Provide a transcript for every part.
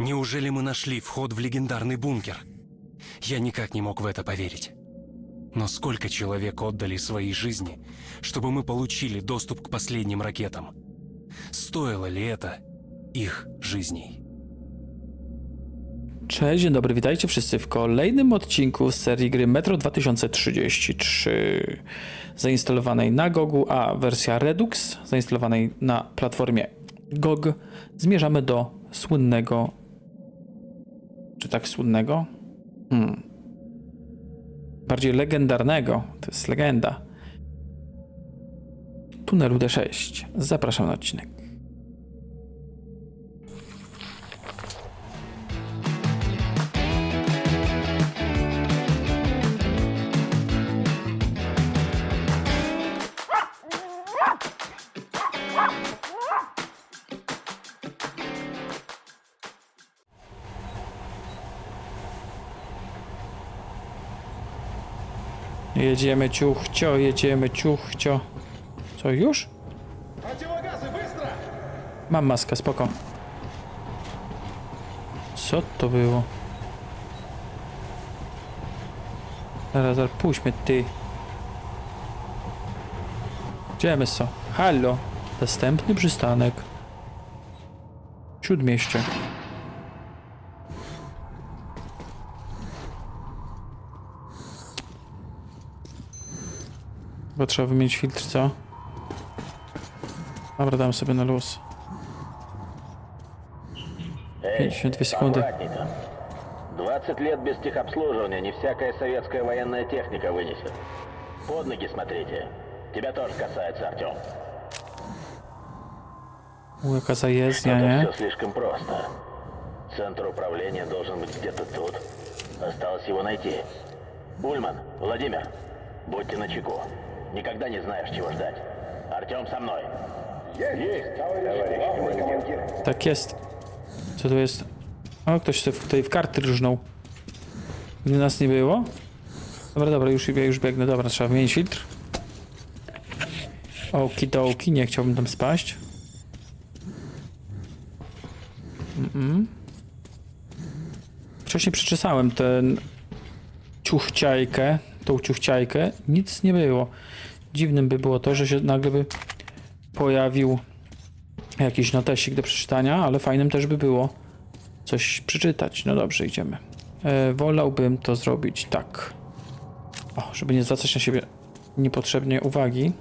Неужели мы нашли вход в легендарный бункер? Я никак не мог в это поверить. Но сколько человек отдали свои жизни, чтобы мы получили доступ к последним ракетам? Стоило ли это их жизней? Cześć, dzień dobry, witajcie wszyscy w kolejnym odcinku z serii gry Metro 2033 zainstalowanej na GOGu, a wersja Redux zainstalowanej na platformie GOG. Zmierzamy do słynnego czy tak słynnego? Hmm. Bardziej legendarnego, to jest legenda. Tunelu D6. Zapraszam na odcinek. Jedziemy ciuchcio, jedziemy ciuchcio. Co, już? Mam maskę, spoko. Co to było? Zaraz, zaraz, ty. Idziemy so. Halo. Następny przystanek. Śródmieście. Bo trzeba wymienić filtr, co? Dobra, dam sobie na luz. 52 секунды. аккуратней там. 20 лет без техобслуживания не всякая советская военная техника вынесет. Под ноги смотрите. Тебя тоже касается, Артем. U, jaka zajezdnia, Тут nie? все слишком просто. Центр управления должен быть где-то тут. Осталось его найти. Ульман, Владимир, будьте начеку. Никогда не знаешь, чего ждать. Артем со мной. Есть, товарищ командир. Tak jest. Co tu jest? O, ktoś sobie tutaj w karty rżnął. Gdy nas nie było? Dobra, dobra, już, ja już biegnę. Dobra, trzeba wymienić filtr. Okidoki, nie chciałbym tam spaść. Mm-mm. Wcześniej przeczesałem ten ciuchciajkę, tą ciuchciajkę. Nic nie było. Dziwnym by było to, że się nagle by pojawił jakiś notesik do przeczytania, ale fajnym też by było coś przeczytać. No dobrze, idziemy. E, wolałbym to zrobić tak. O, żeby nie zwracać na siebie niepotrzebnie uwagi.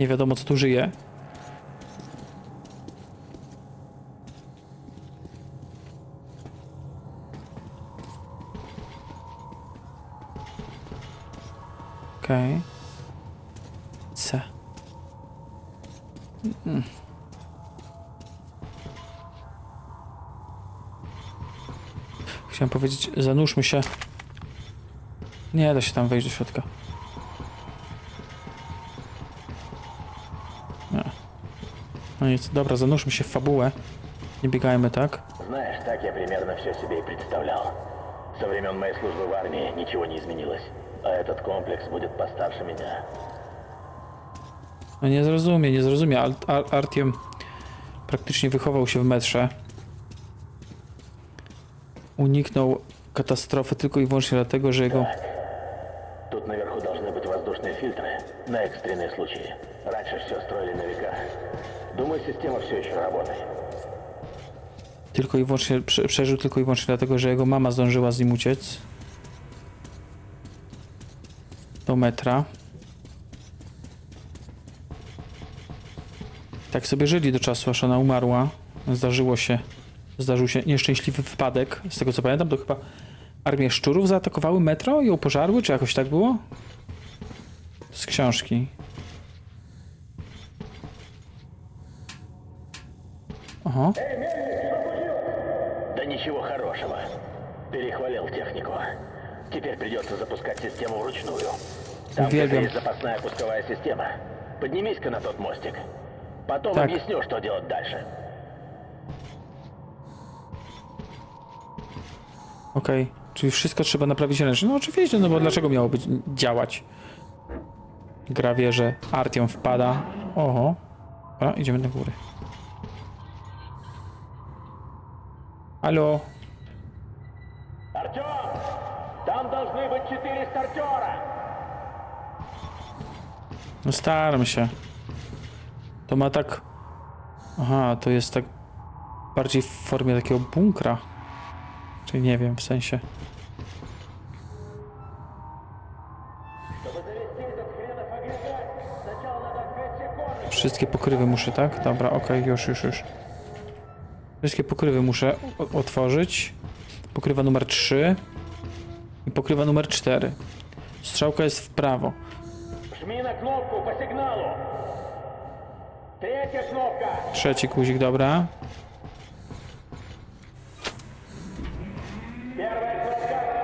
Nie wiadomo, co tu żyje. Okej. C. Chciałem powiedzieć, zanurzmy się. Nie da się tam wejść do środka. Nie. No nic, dobra, zanurzmy się w fabułę. Nie biegajmy tak. Знаешь, так я примерно все себе и представлял. Со времен моей службы в армии ничего не изменилось. А этот комплекс будет постарше меня. No nie zrozumie, nie zrozumie. Ar Ar Artiem praktycznie wychował się w metrze. Uniknął katastrofy tylko i wyłącznie dlatego, że jego... Тут наверху должны быть воздушные фильтры на экстренные случаи. Раньше все строили на века. Думаю, система все еще работает. Tylko i wyłącznie prze przeżył tylko i wyłącznie dlatego, że jego mama zdążyła z nim uciec. Do metra. Tak sobie żyli do czasu, aż ona umarła. Zdarzyło się, zdarzył się nieszczęśliwy wypadek. Z tego co pamiętam, to chyba armie szczurów zaatakowały metro i ją pożarły, czy jakoś tak było? Z książki. Aha. Да ничего хорошего. Перехвалил технику. Теперь придется запускать систему вручную. Там где-то Уверен. есть запасная пусковая система. Поднимись-ка на тот мостик. Потом Так. объясню, что делать дальше. Okej, czyli wszystko trzeba naprawić ręcznie. No oczywiście, no bo dlaczego miało być działać? Gra wie, że Artiom wpada. Oho. A, idziemy do góry. Halo? No staram się. To ma tak... Aha, to jest tak bardziej w formie takiego bunkra. Czyli nie wiem, w sensie... Wszystkie pokrywy muszę, tak? Dobra, okej, już, już, już. Wszystkie pokrywy muszę otworzyć. Pokrywa numer 3 i pokrywa numer 4. Strzałka jest w prawo. Жми на кнопку по сигналу! Третья кнопка! Trzeci guzik, dobra.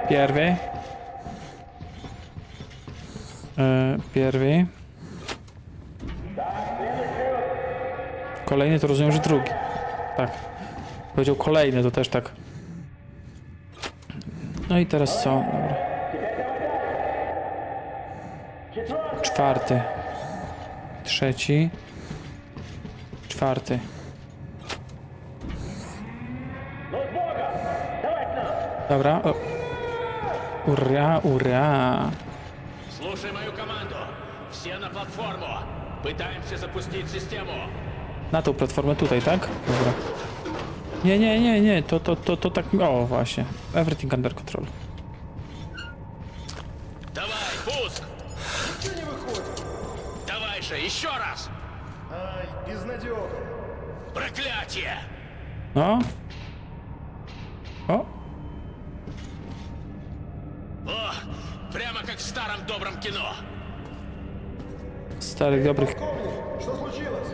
Pierwy. E, pierwy. Kolejny to rozumiem, że drugi. Tak. Powiedział kolejny, to też tak. No i teraz co? Dobra. Czwarty. Trzeci. Czwarty. Ну с Богом! Давай к нам! Dobra. O. Ura, ura. Слушай мою команду. Все на платформу. Пытаемся запустить систему. Na tą platformę tutaj, tak? Dobra. Nie, nie, nie, nie, to, to, to, to tak... O, właśnie. Everything under control. Же, еще раз. Ай, безнадега. Проклятие. No. O, О, прямо как в старом добром кино. dobrych... Полковник, что случилось?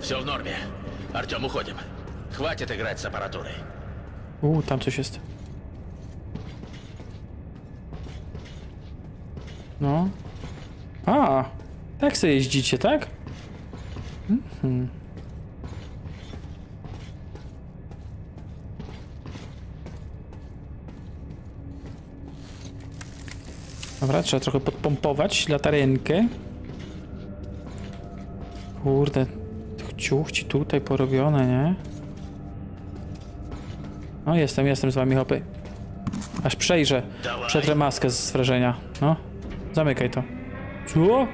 Все в норме. Артем, уходим. Хватит играть с аппаратурой. Tam coś jest. No. A, tak sobie jeździcie, tak? Mhm. Dobra, trzeba trochę podpompować latarenkę. Kurde, tych ciuchci tutaj porobione, nie? No jestem, jestem z wami, hopy. Aż przejrzę. Przetrę maskę z wrażenia. No. Zamykaj to. Co?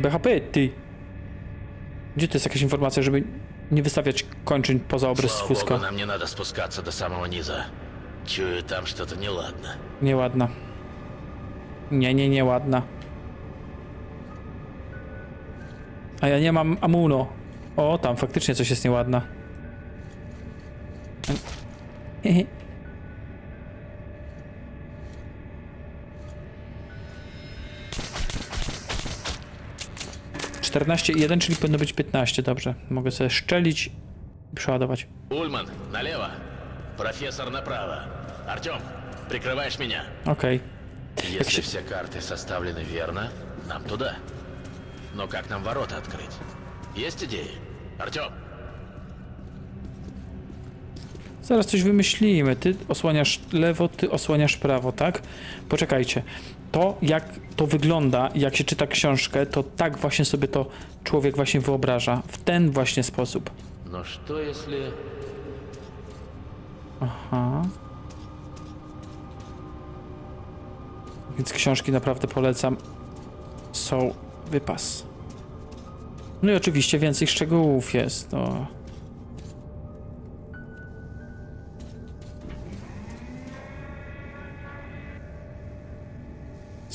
BHP, ty. Gdzie to jest jakaś informacja, żeby nie wystawiać kończyn poza obrys Слава fuska? богу, нам не надо спускаться до самого низа. Чую, там что-то неладно. Nieładna. Nie, nie, nieładna. A ja nie mam amuno. O, tam faktycznie coś jest nieładna. Hehe. Czternaście i jeden, czyli powinno być 15, dobrze. Mogę sobie szczelić i przeładować. Ульман, налево. Профессор направо. Артем, прикрываешь меня. Okej. Если все карты составлены верно, нам туда. Но как нам ворота открыть? Есть идеи? Артем, Zaraz coś wymyślimy. Ty osłaniasz lewo, ty osłaniasz prawo, tak? Poczekajcie. to, jak to wygląda, jak się czyta książkę, to tak właśnie sobie to człowiek właśnie wyobraża. W ten właśnie sposób. No to jeśli... Aha. Więc książki naprawdę polecam. Są wypas. No i oczywiście więcej szczegółów jest. No.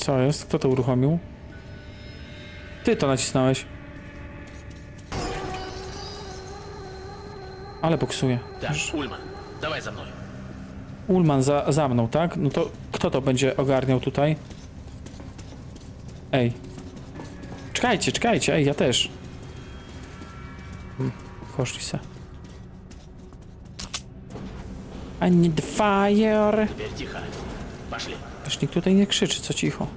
Co jest? Kto to uruchomił? Ty to nacisnąłeś. Ale boksuje. Так, Ульман, давай за мной. Ulman za, za mną, tak? No to kto to będzie ogarniał tutaj? Ej. Czekajcie, czekajcie, ej, ja też. Hmm, Poszli se. I need the fire. Теперь тихо. Пошли. Aż nikt tutaj nie krzyczy, co cicho.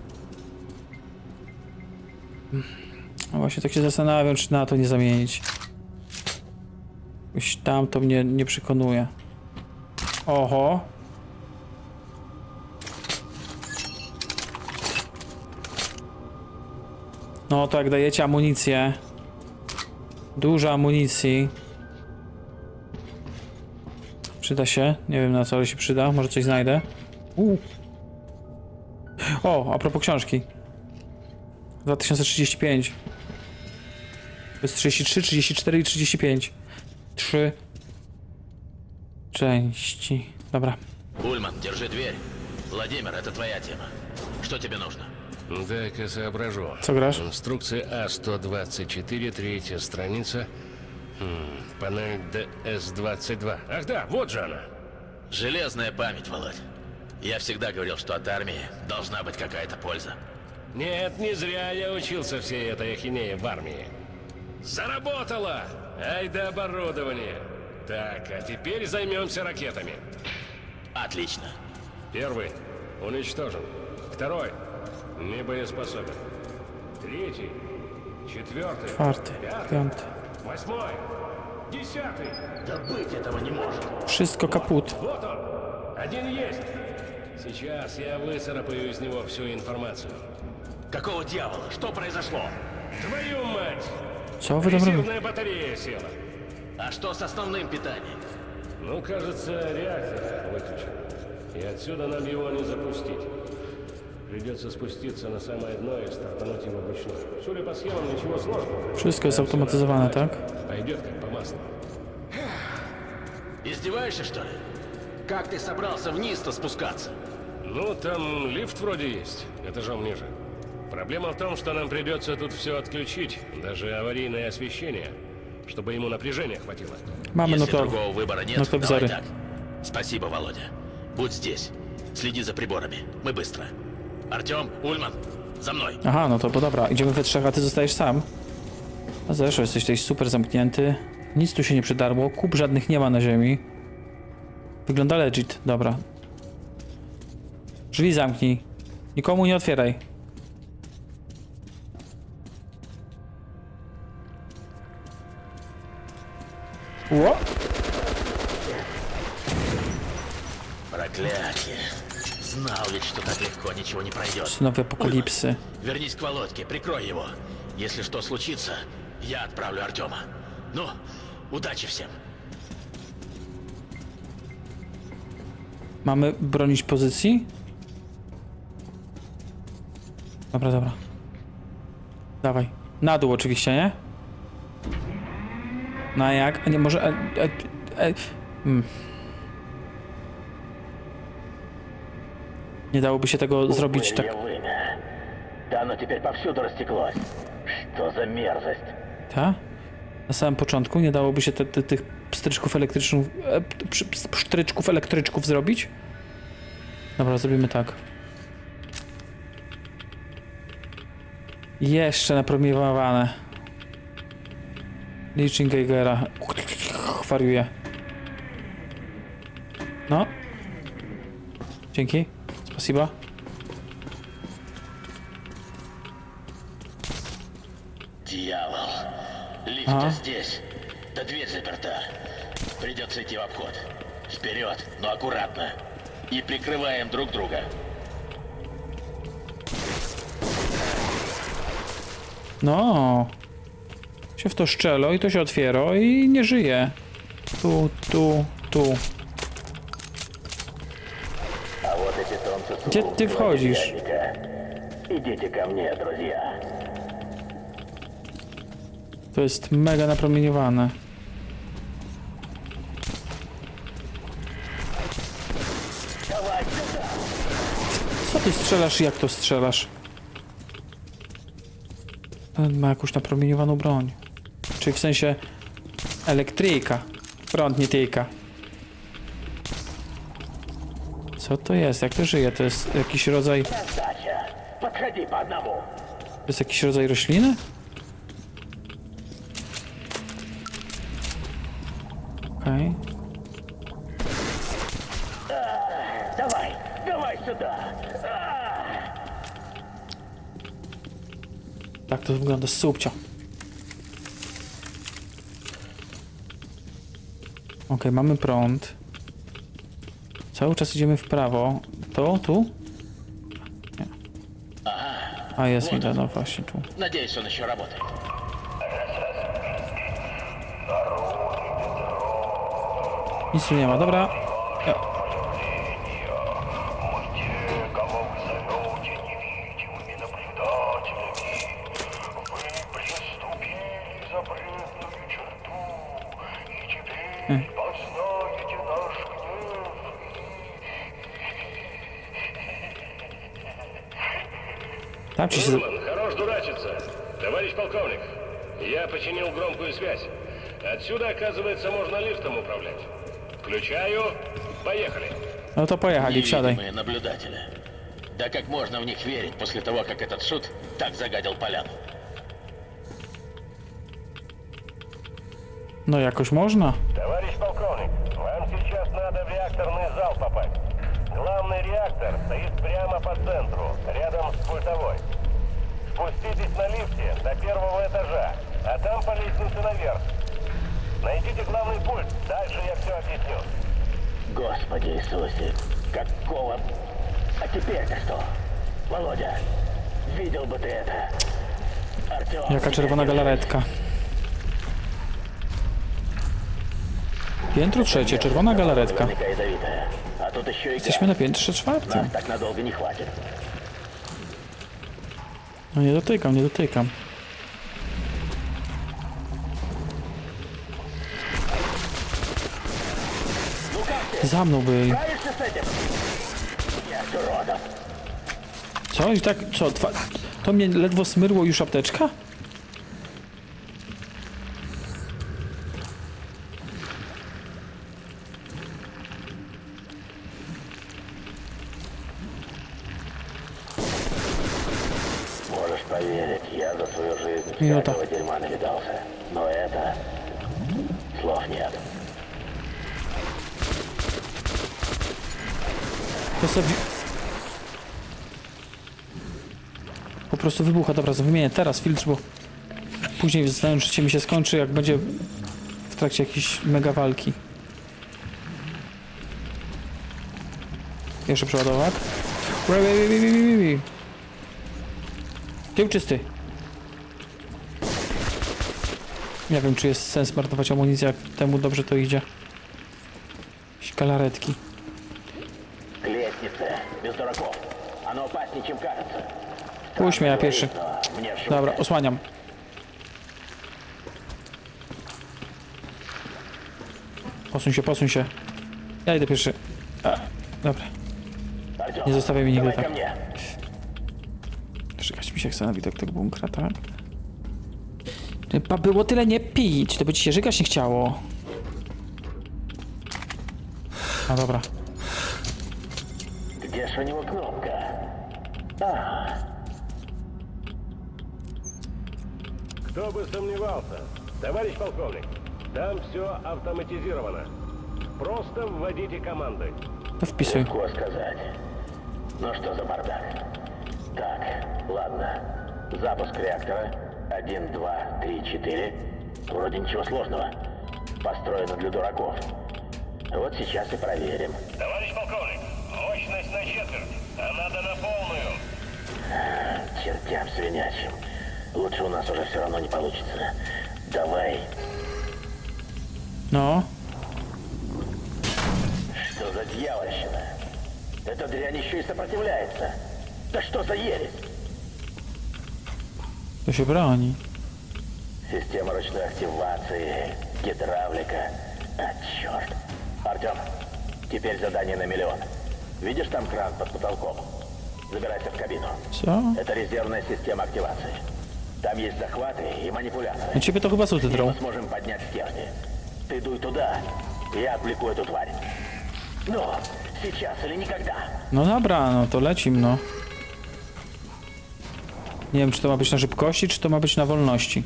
No właśnie tak się zastanawiam, czy na to nie zamienić. Jakoś tam to mnie nie przekonuje. Oho. No to jak dajecie amunicję. Dużo amunicji. Przyda się. Nie wiem na co, ale się przyda. Może coś znajdę. U. O, a propos książki. 2035. To jest 33, 34 i 35. Trzy części. Dobra. Ульман, держи дверь. Владимир, это твоя тема. Что тебе нужно? Дай-ка соображу. Grasz? Инструкция А-124, третья страница. Хм, панель ДС-22. Ах да, вот же она. Железная память, Володь. Я всегда говорил, что от армии должна быть какая-то польза. Нет, не зря я учился всей этой ахинее в армии. Заработало! Ай да оборудование. Так, а теперь займемся ракетами. Отлично. Первый уничтожен. Второй не боеспособен. Третий, четвертый, Czwarty, пятый, piąty. восьмой, десятый. Да быть этого не может. Wszystko kaput. Вот он! Один есть! Сейчас я выцарапаю из него всю информацию. Какого дьявола? Что произошло? Твою мать! Wy tam robicie? Резервная батарея села. А что с основным питанием? Ну, кажется, реактор выключен. И отсюда нам его не запустить. Придется спуститься на самое дно и стартануть его вручную. Судя по схемам, ничего сложного. Wszystko jest automatyzowane, tak? Пойдет как по маслу. Издеваешься, что ли? Как ты собрался вниз-то спускаться? Ну, там лифт вроде есть, этажом ниже. Проблема в том, что нам придется тут все отключить, даже аварийное освещение, чтобы ему напряжения хватило. Mamy no Если to. другого выбора нет, no to давай так. Спасибо, Володя. Будь здесь. Следи за приборами. Мы быстро. Артем, Ульман, за мной. Aha, no to bo dobra, idziemy we trzech, a ty zostajesz sam. A zresztą jesteś tutaj super zamknięty. Nic tu się nie przydarło, kup żadnych nie ma na ziemi. Wygląda legit, dobra. Drzwi zamknij. Nikomu nie otwieraj. Ło? Проклятие. Знал ведь, что так легко ничего не пройдет. Synowie apokalipsy. Ульман, вернись к Володьке, прикрой его. Если что случится, я отправлю Артема. Ну, удачи всем. Mamy bronić pozycji? Dobra, dobra. Dawaj. Na dół oczywiście, nie? No a jak? A nie, może... E, e, e, hmm. Nie dałoby się tego zrobić tak... Ее вымя. Да оно теперь повсюду растеклось. Что за мерзость? Ta? Na samym początku nie dałoby się te, te, tych pstryczków elektrycznych... E, przy- pstryczków elektryczków zrobić? Dobra, zrobimy tak. Jeszcze napromieniowane. Licznik Geigera. Wariuje. No. Dzięki. Spasiba. Дьявол. Лифт Ага. здесь. Да дверь заперта. Придется идти в обход. Вперед, но аккуратно. И прикрываем друг друга. No. Się w to szczelo i to się otwiera i nie żyje. Tu, tu, tu. А вот и питомцы Где слуг ты входишь? Владимирника. Идите ко мне, друзья. To jest mega napromieniowane. Давай сюда! Co ty strzelasz i jak to strzelasz? Ma jakąś napromieniowaną broń. Czyli w sensie elektryka. Prąd nie tyka. Co to jest? Jak to żyje? To jest jakiś rodzaj... To jest jakiś rodzaj rośliny? Tak to wygląda subcio. Ok, mamy prąd. Cały czas idziemy w prawo. To, tu? Nie. A jest, widzę, no właśnie tu. Надеюсь, он еще работает. Nic tu nie ma, dobra. Полковник, я починил громкую связь. Отсюда, оказывается, можно лифтом управлять. Включаю. Поехали. No to pojechali, wsiadaj. Невидимые наблюдатели. Да как можно в них верить после того, как этот шут так загадил поляну? No jakoś można. Товарищ полковник, вам сейчас надо в реакторный зал попасть. Главный реактор стоит прямо по центру, рядом с пультовой. Спуститесь на лифте до первого этажа, а там по лестнице наверх. Найдите главный пульт, дальше я все объясню. Господи Иисусе, какого... А теперь-то что? Володя, видел бы ты это. Артем. Jaka czerwona galaretka. Piętro trzecie, czerwona galaretka. Наверняка ядовитая. А тут еще и Jesteśmy na piętrze czwartym. Нас так надолго не хватит. No nie dotykam, nie dotykam. Za mną byli. Co? I tak, co? Dwa... To mnie ledwo smyrło już apteczka? Минута. всякого дерьма навидался. Но это... Слов нет. To sobie... Po prostu wybucha. Dobra, wymienię teraz filtr, bo później zastanawiam, życie mi się skończy, jak będzie w trakcie jakiejś mega walki. Jeszcze przeładować. Ui, ui, ui, ui, ui, ui, ui. Tył czysty. Nie wiem, czy jest sens marnować amunicję, jak temu dobrze to idzie. Jakieś galaretki. Puść mnie, ja pierwszy. Dobra, osłaniam. Posuń się, posuń się. Ja idę pierwszy. Dobra. Nie zostawiaj mi nigdy tak. Czekać mi się chce na widok tego bunkra, tak? Chyba było tyle nie pić, to by ci się żygać nie chciało. No dobra. Где ж у него кнопка? А, Кто бы сомневался. Товарищ полковник, там все автоматизировано. Просто вводите команды. To wpisuj. легко сказать. Ну что за бардак? Так, ладно. Запуск реактора. Один, два, три, четыре. Вроде ничего сложного. Построено для дураков. Вот сейчас и проверим. Товарищ полковник, мощность на четверть, а надо на полную. Чертям свинячим. Лучше у нас уже все равно не получится. Давай. No. Что за дьявольщина? Эта дрянь еще и сопротивляется. Да что за ересь? To się broni. Система ручной активации, гидравлика. А, черт. Артем, теперь задание на миллион. Видишь там кран под потолком? Забирайся в кабину. Co? Это резервная система активации. Там есть захваты и манипуляторы. Na ciebie to chyba złoty И drą. мы сможем поднять стержни. Ты дуй туда, я отвлеку эту тварь. Ну, сейчас или никогда. No dobra, no to lecim, no. Nie wiem, czy to ma być na szybkości, czy to ma być na wolności.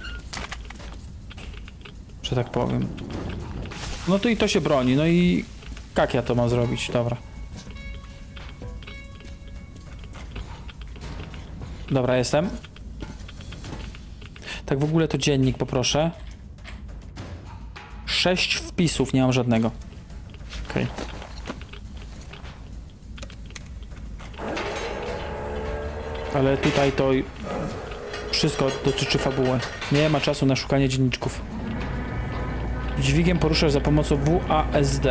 Że tak powiem. No to i to się broni, no i jak ja to mam zrobić? Dobra. Dobra, jestem. Tak w ogóle to dziennik poproszę. Sześć wpisów, nie mam żadnego. Okej. Ale tutaj to wszystko dotyczy fabuły. Nie ma czasu na szukanie dzienniczków. Dźwigiem poruszasz za pomocą WASD.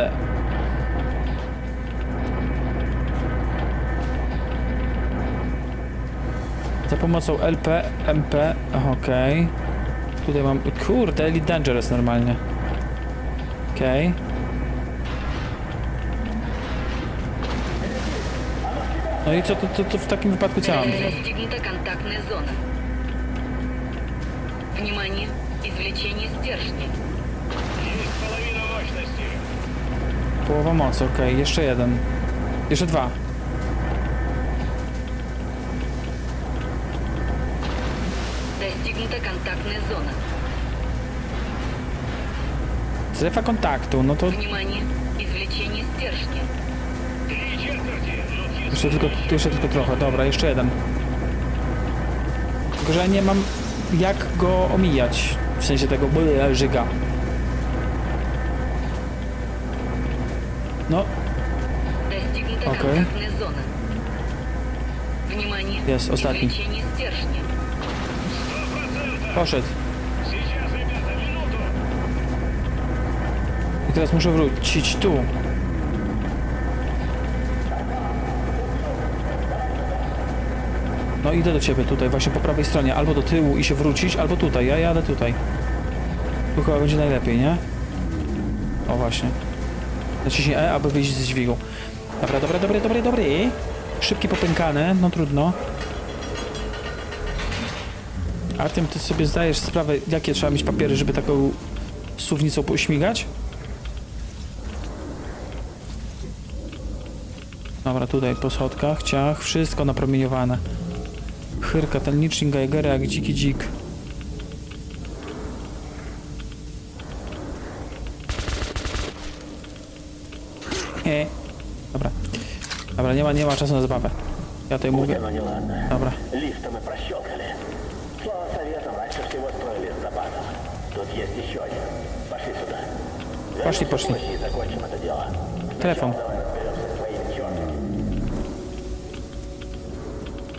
Za pomocą LP, MP, okej. Tutaj mam, kurde, Elite Dangerous normalnie. Okej. No i co, to, to, to w takim wypadku co mam? Достигнута контактная зона. Внимание! Извлечение стержня. Есть половина мощности. Połowa mocy, okej, jeszcze jeden. Jeszcze dwa. Достигнута контактная зона. Strefa kontaktu, no to Внимание! Извлечение стержня. Jeszcze tylko, jeszcze tylko trochę, dobra, jeszcze jeden. Tylko, że nie mam jak go omijać, w sensie tego byle żyga. No. Okej. Okay. Jest, ostatni. Poszedł. I teraz muszę wrócić tu. No idę do ciebie tutaj, właśnie po prawej stronie. Albo do tyłu i się wrócić, albo tutaj. Ja jadę tutaj. Tu chyba będzie najlepiej, nie? O właśnie. Naciśnij E, aby wyjść z dźwigu. Dobra, dobra, dobry, dobry, dobry. Szybki popękany, no trudno. Artem, ty sobie zdajesz sprawę, jakie trzeba mieć papiery, żeby taką suwnicą pośmigać? Dobra, tutaj po schodkach, ciach, wszystko napromieniowane. Chyrka, ten licznik Geigera jak dziki dzik. E. Dobra. Dobra, nie ma, nie ma czasu na zabawę. Ja tutaj mówię. Ну неладно. Dobra. Лифта мы прощелкали. Слава советам, раньше всего строили с запасом. Тут есть еще один. Пошли сюда. Пошли, Вернемся пошли. позже И закончим это дело. Telefon. Давай разберемся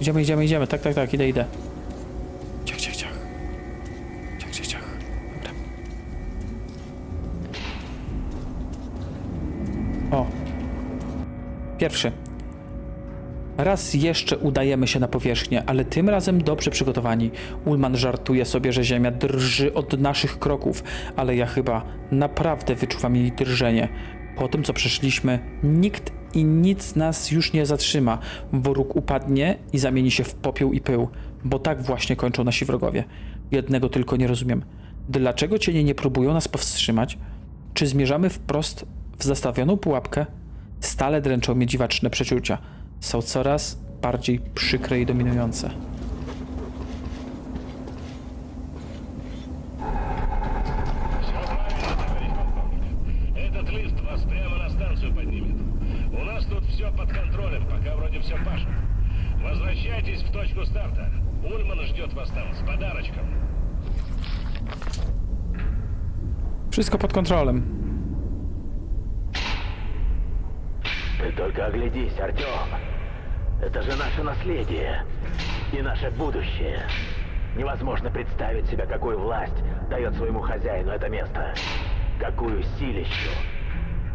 Idziemy, idziemy, idziemy. Tak, tak, tak, idę, idę. Ciach, ciach, ciach. Ciach, ciach, ciach. Dobra. O. Pierwszy. Raz jeszcze udajemy się na powierzchnię, ale tym razem dobrze przygotowani. Ulman żartuje sobie, że ziemia drży od naszych kroków, ale ja chyba naprawdę wyczuwam jej drżenie. Po tym, co przeszliśmy, nikt i nic nas już nie zatrzyma. Wróg upadnie i zamieni się w popiół i pył, bo tak właśnie kończą nasi wrogowie. Jednego tylko nie rozumiem. Dlaczego cienie nie próbują nas powstrzymać? Czy zmierzamy wprost w zastawioną pułapkę? Stale dręczą mnie dziwaczne przeczucia. Są coraz bardziej przykre i dominujące. Точку старта. Ульман ждет вас там с подарочком. Wszystko pod kontrolą. Ты только оглядись, Артем. Это же наше наследие и наше будущее. Невозможно представить себе, какую власть дает своему хозяину это место. Какую силищу.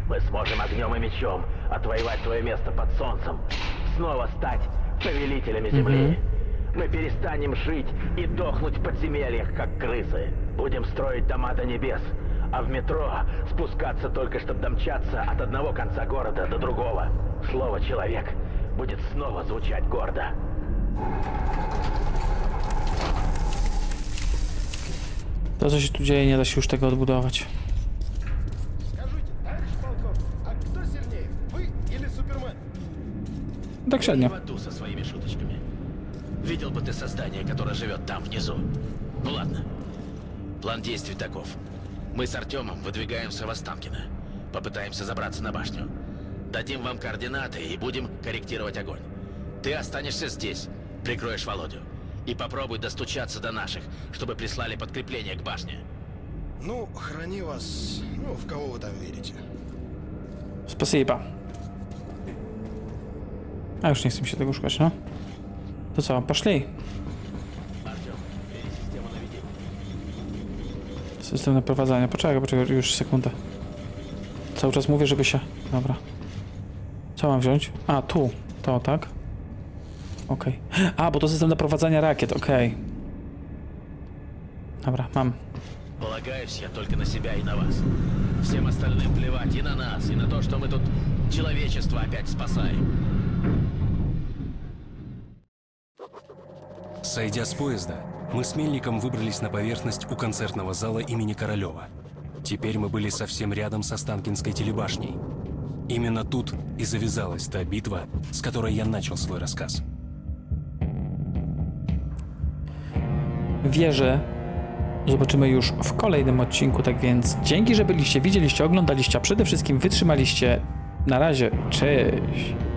Мы сможем огнем и мечом отвоевать свое место под солнцем. Снова стать повелителями земли. Мы перестанем жить и дохнуть в подземельях, как крысы. Будем строить дома до небес. А в метро спускаться только, чтобы домчаться от одного конца города до другого. Слово «человек» будет снова звучать гордо. To, co się tu dzieje, nie da się już tego odbudować. Не średnio. в аду со своими шуточками. Видел бы ты создание, которое живет там, внизу. Ну ладно. План действий таков. Мы с Артемом выдвигаемся в Останкино. Попытаемся забраться на башню. Дадим вам координаты и будем корректировать огонь. Ты останешься здесь, прикроешь Володю. И попробуй достучаться до наших, чтобы прислали подкрепление к башне. Ну, храни вас, ну, в кого вы там верите. Spasiba. A już nie chcę mi się tego szukać, no. To co, poszli? Артем, бери систему наведения. System naprowadzania. Poczekaj, poczekaj, już sekundę. Cały czas mówię, żeby się... Dobra. Co mam wziąć? A, tu. To, tak? Okej. A, bo to system naprowadzania rakiet, okej. Dobra, mam. Полагаюсь я только на себя и на вас. Всем остальным плевать и на нас, и на то, что мы тут человечество опять спасаем. Сойдя с поезда, мы с Мельником выбрались на поверхность у концертного зала имени Королева. Теперь мы были совсем рядом со Останкинской телебашней. Именно тут и завязалась та битва, с которой я начал свой рассказ. Wierzę, zobaczymy już w kolejnym odcinku, tak więc dzięki, że byliście, widzieliście, oglądaliście, a przede wszystkim wytrzymaliście. Na razie, cześć!